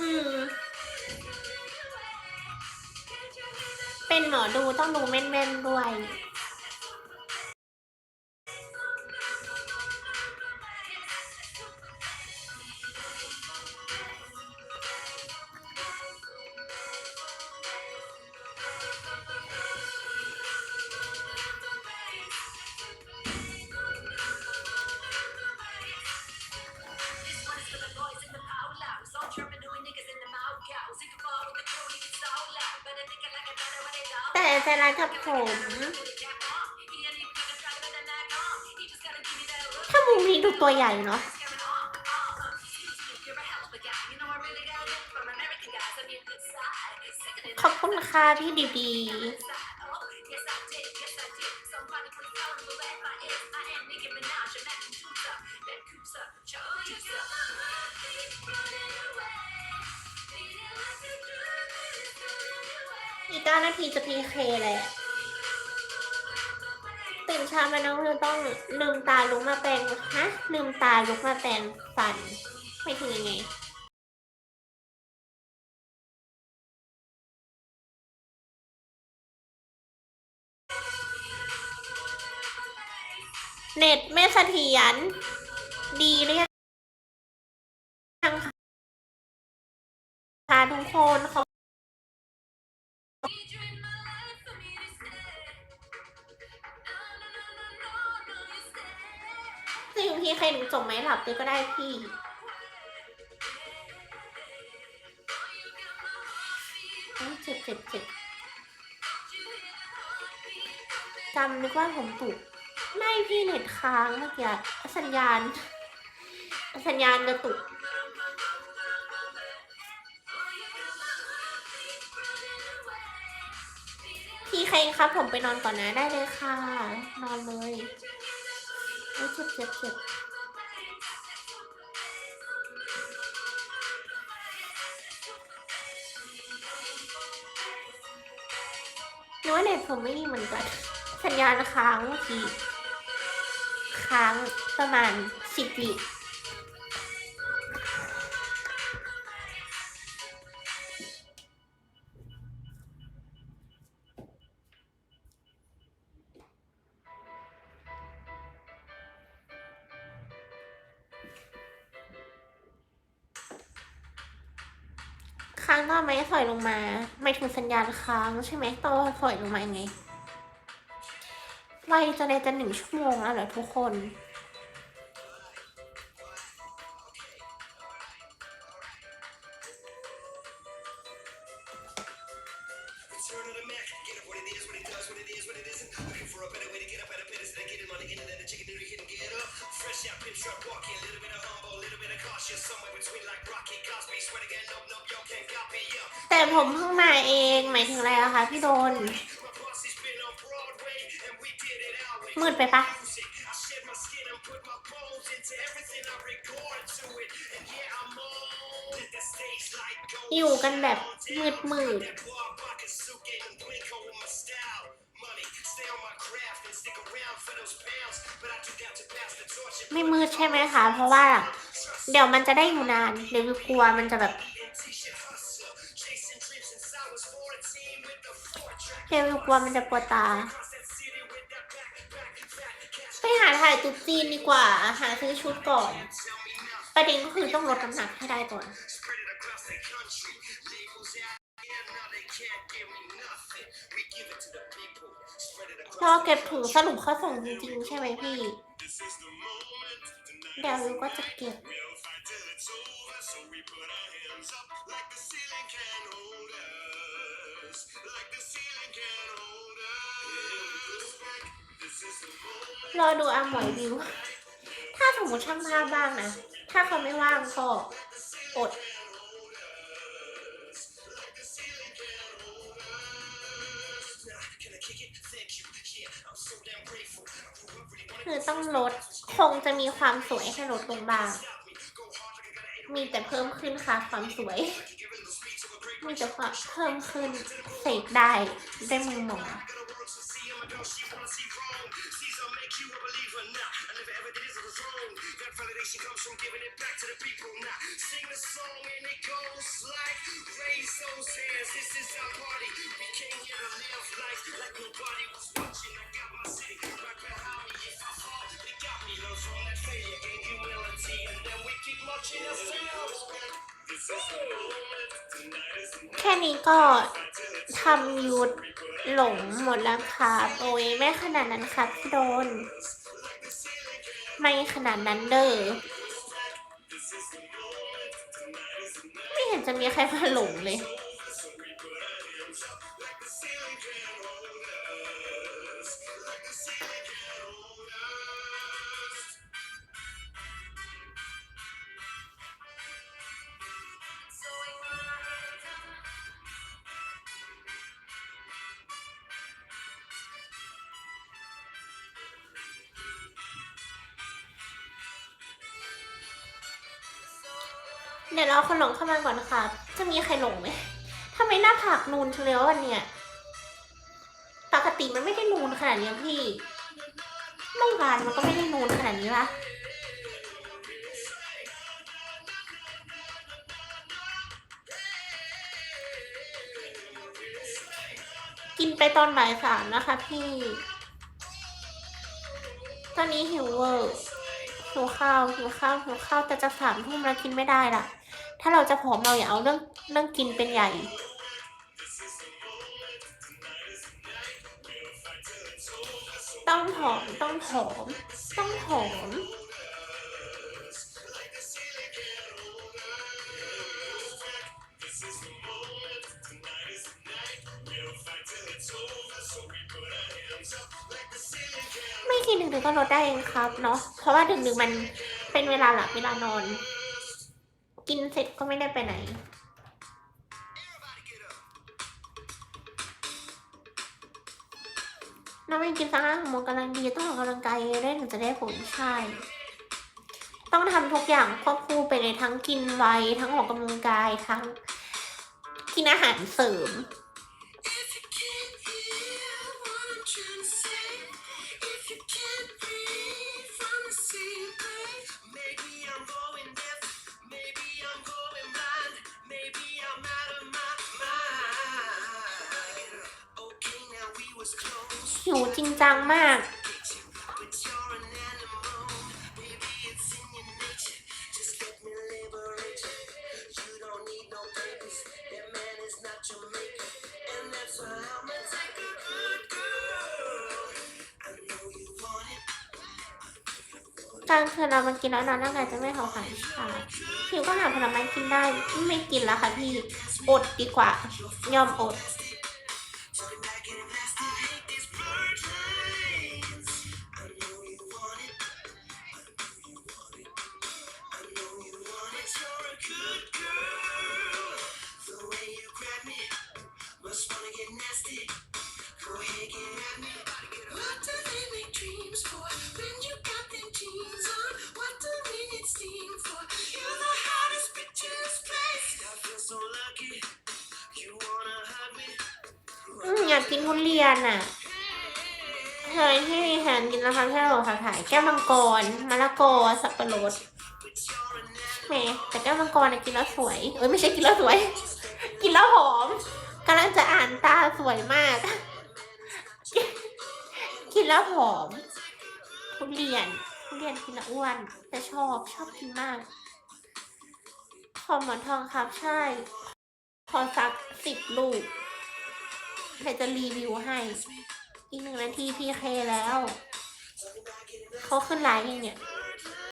อืม เป็นหมอดูต้องดูแม่นๆด้วย แต่จะรักกับผมถ้ามุมนี้ดูตัวใหญ่เนาะขอบคุณค่ะที่ดีๆานาทีจะ PK เลยตื่นเช้ามาน้องเธอต้องลืมตาลุกมาเป็นฮะลืมตาลุกมาเป็นฟัน ไม่ถึงยังไงเน็ตไม่เสถียรดีเรีย จริงพี่ใครหนูจบไหมหลับเลยก็ได้พี่ เจ็บเจ็บเจ็บจำนึกว่าผมตุก ไม่พี่เน็ตค้างเมื่อกี้สัญญาณ สัญญาณกระตุกพี่ใครครับผมไปนอนก่อนนะได้เลยค่ะ นอนเลย เจ็บเจ็บเจ็บน้อยเน็ตผมไม่มีเหมือนกัน สัญญาณค้างเมื่อกี้ ค้างประมาณสิบวิางต่อไหมสอยลงมา ไม่ถึงสัญญาณค้างใช่ไหมต่อสอยลงมาไงไวจะในจะหนึ่งชั่วโมงแล้วเหรอทุกคน ผมเพิ่งมาเองหมายถึงอะไรอะคะพี่โดน มืดไปปะอยู่กันแบบมืดมืดไม่มืดใช่ไหมคะ เพราะว่า เดี๋ยวมันจะได้อยู่นาน เดี๋ยวกลัวมันจะแบบ เดี๋ยวกลัวมันจะปวดตา ไปหาถ่ายตุ๊จีนดีกว่า หาซื้อชุดก่อน ประเด็นก็คือต้องลดน้ำหนักให้ได้ก่อน รอเก็บถุงสรุปเขาส่งจริงๆใช่ไหมพี่ เดี๋ยววิวก็จะเก็บ รอดูอาหมวยวิว ถ้าสมมติช่างภาพบ้างนะ ถ้าเขาไม่ว่างก็อด คือต้องลด คงจะมีความสวยให้ลดลงบ้าง มีแต่เพิ่มขึ้นค่ะความสวย มีแต่ความเพิ่มขึ้นเสกได้ได้มือหมอ แค่นี้ก็ทำยุดหลงหมดแล้วครับโอ้ยไม่ขนาดนั้นครับพี่โดน ไม่ขนาดนั้นเด้อไม่เห็นจะมีใครมาหลงเลย เดี๋ยวเราคนหลงเข้ามาก่อนค่ะ จะมีใครหลงไหมทำไมหน้าผากนูนเฉลียววันเนี่ยปกติมันไม่ได้นูนขนาดนี้พี่เมื่อวานมันก็ไม่ได้นูนขนาดนี้ละกินไปตอนบ่ายสามนะคะพี่ ตอนนี้หิวเวอร์หิวข้าวหิวข้าวหิวข้าวแต่จะสามทุ่มแล้วกินไม่ได้ล่ะ ถ้าเราจะผอมเราอย่าเอาเรื่องเรื่องกินเป็นใหญ่ ต้องผอมต้องผอม ต้องผอมไม่กินดึกๆก็ลดได้เองครับเนาะเพราะว่าดึกๆมันเป็นเวลาหลับเวลานอน กินเสร็จก็ไม่ได้ไปไหน เราไม่กินสักห้าโมงกำลังดีต้องออกกำลังกายได้ถึงจะได้ผลใช่ ต้องทำทุกอย่างควบคู่ไปเลยทั้งกินไวทั้งออกกำลังกายทั้งกินอาหารเสริม หิวจริงจังมาก กลางคืนเรามันกินแล้วนอนร่างกายจะไม่เผาผลาญใช่หิวก็หาผลไม้กินได้ ไม่กินแล้วค่ะพี่ อดดีกว่า ยอมอด อยากกินทุเรียนอะเคยที่มีแฮนกินแล้วครับที่เราขายแก้วมังกรมะละกอสับปะรดแหมแต่แก้วมังกรกินแล้วสวย เอ้ยไม่ใช่กินแล้วสวย กินแล้วหอม กำลังจะอ่านตาสวยมาก กินแล้วหอมทุเรียนทุเรียนกินแล้วอ้วน แต่ชอบชอบกินมากขอหมอนทองครับใช่ ขอสักสิบลูกเดี๋ยวจะรีวิวให้ อีกหนึ่งนาทีพีเคแล้ว เขาขึ้นไลน์ยังเนี่ย